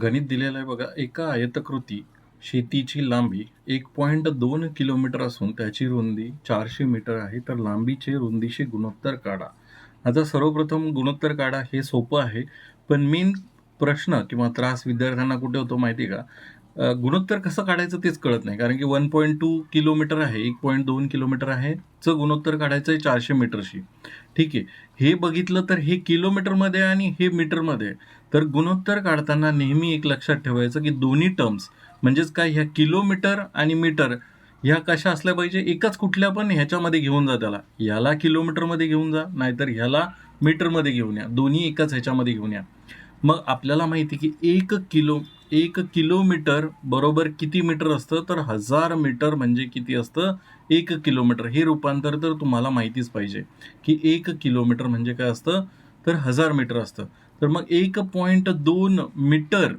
गणित दिलेलं आहे बघा एका आयतकृती शेतीची लांबी एक पॉईंट दोन किलोमीटर असून त्याची रुंदी चारशे मीटर आहे तर लांबीचे रुंदीशी गुणोत्तर काढा. आता सर्वप्रथम गुणोत्तर काढा हे सोपं आहे पण मेन प्रश्न किंवा त्रास विद्यार्थ्यांना कुठे होतो माहिती आहे का? गुणोत्तर कसं काढायचं तेच कळत नाही. कारण की वन पॉईंट टू किलोमीटर आहे एक पॉईंट दोन किलोमीटर आहे. च गुणोत्तर काढायचं आहे चारशे मीटरशी. ठीक आहे. हे बघितलं तर हे किलोमीटरमध्ये आणि हे मीटरमध्ये आहे. तर गुणोत्तर काढताना नेहमी एक लक्षात ठेवायचं की दोन्ही टर्म्स म्हणजेच काय ह्या किलोमीटर आणि मीटर ह्या कशा असल्या पाहिजे? एकाच कुठल्या पण ह्याच्यामध्ये घेऊन जा त्याला. याला किलोमीटरमध्ये घेऊन जा नाहीतर ह्याला मीटरमध्ये घेऊन या. दोन्ही एकाच ह्याच्यामध्ये घेऊन या. मग आपल्याला माहिती की एक किलो एक किलोमीटर बरोबर किती मीटर असतं? तर हजार मीटर म्हणजे किती असतं? एक किलोमीटर. हे रूपांतर तर तुम्हाला माहितीच पाहिजे की एक किलोमीटर म्हणजे काय असतं? तर हजार मीटर असतं. तर मग एक पॉईंट दोन मीटर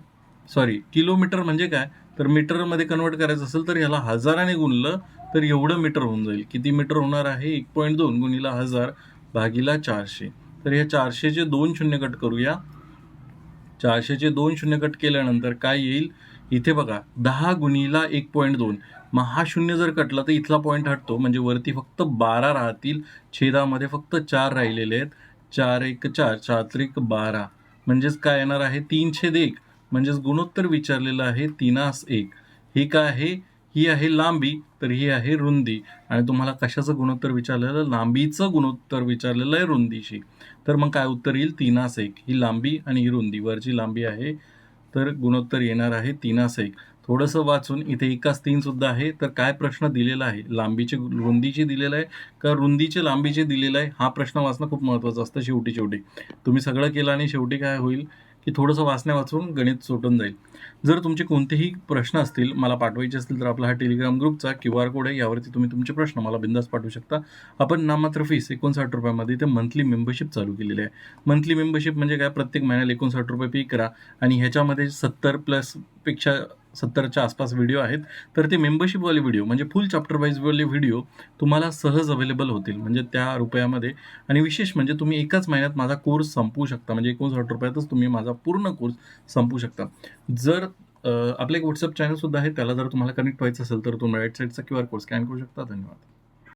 सॉरी किलोमीटर म्हणजे काय? तर मीटरमध्ये कन्वर्ट करायचं असेल तर ह्याला हजाराने गुणलं तर एवढं मीटर होऊन जाईल. किती मीटर होणार आहे? एक पॉईंट दोन गुणिला हजार भागीला चारशे. तर ह्या चारशेचे दोन शून्य कट करूया. चारशेचे दोन शून्य कट केल्यानंतर काय येईल? इथे बघा दहा गुणीला एक पॉईंट दोन. मग हा शून्य जर कटला तर इथला पॉईंट हटतो. म्हणजे वरती फक्त बारा राहतील. छेदामध्ये फक्त चार राहिलेले आहेत. चार एक चार चार त्रिक बारा. म्हणजेच काय येणार आहे? तीन छेद एक. म्हणजेच गुणोत्तर विचारलेलं आहे तीनास एक. हे काय आहे? ही आहे लांबी तर ही आहे रुंदी. आणि तुम्हाला कशाचं गुणोत्तर विचारलेलं? लांबीचं गुणोत्तर विचारलेलं आहे रुंदीशी. तर मग काय उत्तर येईल? तीनास एक ही लांबी आणि ही रुंदी. वरची लांबी आहे तर गुणोत्तर येणार आहे तीनास एक थोडंसं वाचून इथे एकाच तीन सुद्धा आहे तर काय प्रश्न दिलेला आहे? लांबीचे रुंदीचे दिलेलं आहे का रुंदीचे लांबीचे दिलेलं आहे? हा प्रश्न वाचणं खूप महत्त्वाचं असतं शेवटी शेवटी तुम्ही सगळं केलं आणि शेवटी काय होईल? की थोडंसं वाचण्या वाचून गणित सुटून जाईल. जर तुमचे कोणतेही प्रश्न असतील मला पाठवायचे असतील तर आपला हा टेलिग्राम ग्रुपचा क्यू आर कोड आहे यावरती तुम्ही तुमचे प्रश्न मला बिंदास पाठवू शकता. आपण नाममात्र फीस एकोणसाठ रुपयामध्ये इथे मंथली मेंबरशिप चालू केलेली आहे. मंथली मेंबरशिप म्हणजे काय? प्रत्येक महिन्याला एकोणसाठ रुपये पे करा आणि ह्याच्यामध्ये सत्तर प्लसपेक्षा सत्तरच्या आसपास व्हिडिओ आहेत तर ते मेंबरशिपवाले व्हिडिओ म्हणजे फुल चॅप्टर वाईजवाले व्हिडिओ तुम्हाला सहज अवेलेबल होतील. म्हणजे त्या रुपयामध्ये. आणि विशेष म्हणजे तुम्ही एकाच महिन्यात माझा कोर्स संपवू शकता. म्हणजे एकोणसाठ रुपयातच तुम्ही माझा पूर्ण कोर्स संपवू शकता. जर अ, आपलं एक व्हॉट्सअप चॅनलसुद्धा आहे त्याला जर तुम्हाला कनेक्ट व्हायचं असेल तर तुम्ही right Q R code scan करू शकता. धन्यवाद.